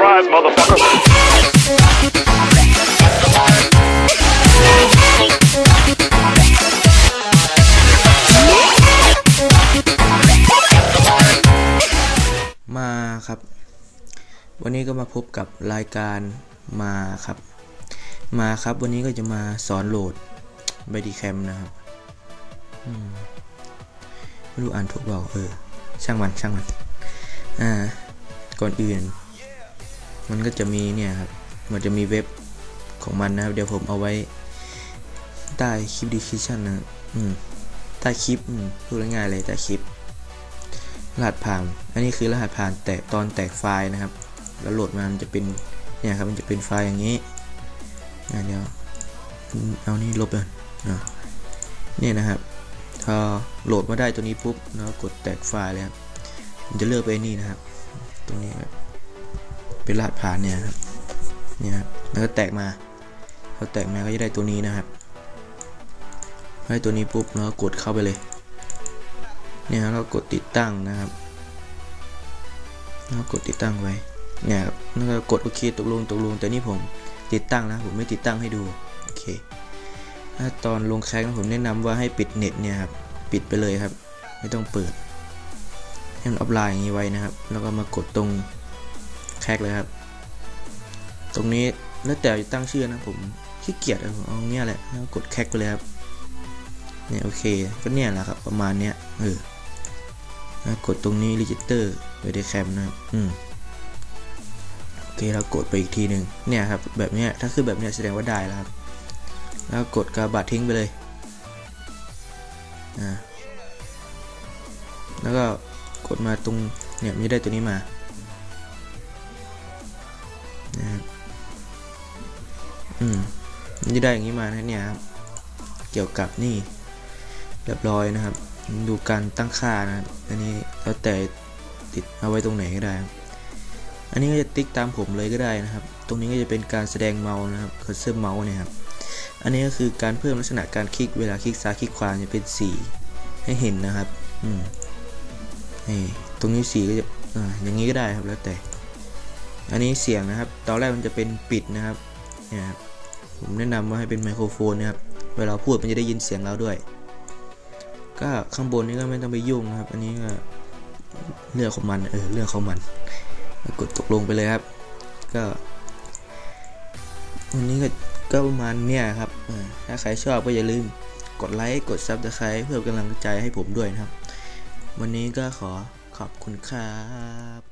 surprise, motherfucker. มา ครับ วันนี้ก็มาพบกับรายการมาครับ มาครับ วันนี้ก็จะมาสอนโหลดไบดีแคมนะครับไม่รู้อ่านถูกเปล่าเออ ช่างมันช่างมัน อ่า ก่อนอื่น มันก็จะมีเนี่ยครับ มันจะมีเว็บของมันนะครับ เดี๋ยวผมเอาไว้ ใต้คลิปดีคิชั่นนะอืมใต้คลิปพูดง่ายๆเลยใต้คลิป รหัสผ่าน อันนี้คือรหัสผ่านแตกตอนแตกไฟล์นะครับ แล้วโหลดมามันจะเป็นเนี่ยครับ มันจะเป็นไฟล์อย่างนี้อะเดี๋ยวเอานี่ลบเลยเนี่ยนะครับพอโหลดมาได้ตัวนี้ปุ๊บแล้วกดแตกไฟล์เลยครับมันจะเลือกไปนี่นะครับ ตรงนี้ครับ เป็นรหัสผ่านเนี่ยครับเนี่ยครับแล้วก็แตกมาพอแตกมาก็จะได้ตัวนี้นะครับได้ตัวนี้ปุ๊บแล้วก็กดเข้าไปเลย เนี่ยเรากดติดตั้งนะครับแล้วกดติดตั้งไว้ เนี่ยครับแล้วก็กดโอเคตกลงตกลงแต่นี่ผมติดตั้งนะผมไม่ติดตั้งให้ดูโอเคถ้าตอนลงแคสนะผมแนะนำว่าให้ปิดเน็ตเนี่ยครับปิดไปเลยครับ ไม่ต้องเปิดให้มันออฟไลน์อย่างนี้ไว้นะครับ แล้วก็มากดตรง แคสเลยครับ ตรงนี้แล้วแต่จะตั้งชื่อนะผมขี้เกียจอะผมเอาเนี้ยแหละแล้วกดแคสไปเลยครับเนี่ยโอเคก็เนี่ยแหละครับประมาณเนี้ยเออกดตรงนี้ register ไว้ในแคมนะครับอืมโอเคเรากดไปอีกทีหนึ่งเนี่ยครับแบบเนี้ยถ้าคือแบบเนี้ยแสดงว่าได้แล้วครับ แล้วกดกระบาดทิ้งไปเลยอ่าแล้วก็กดมาตรงเนี่ยมันจะได้ตัวนี้มา อืมมันจะได้อย่างนี้มานะเนี่ยครับ เกี่ยวกับนี่ เรียบร้อยนะครับ ดูการตั้งค่านะครับอันนี้แล้วแต่ติดเอาไว้ตรงไหนก็ได้ อันนี้ก็จะติ๊กตามผมเลยก็ได้นะครับ ตรงนี้ก็จะเป็นการแสดงเมาส์นะครับคอร์เซอร์เมาส์เนี่ยครับ อันนี้ก็คือการเพิ่มลักษณะการคลิกเวลาคลิกซ้ายคลิกขวาจะเป็นสีให้เห็นนะครับ อืมนี่ตรงนี้สีก็จะอ่าอย่างนี้ก็ได้ครับแล้วแต่ อันนี้เสียงนะครับ ตอนแรกมันจะเป็นปิดนะครับ เนี่ยครับ ผมแนะนำว่าให้เป็นไมโครโฟนนะครับ เวลาพูดมันจะได้ยินเสียงเราด้วย ก็ข้างบนนี้ก็ไม่ต้องไปยุ่งนะครับ อันนี้ก็เรื่องของมันเออเรื่องของมัน กดตกลงไปเลยครับ ก็วันนี้ก็ก็ประมาณเนี้ยครับ ถ้าใครชอบก็อย่าลืมกดไลค์ กดซับสไครต์เพื่อกำลังใจให้ผมด้วยนะครับ วันนี้ก็ขอขอบคุณครับ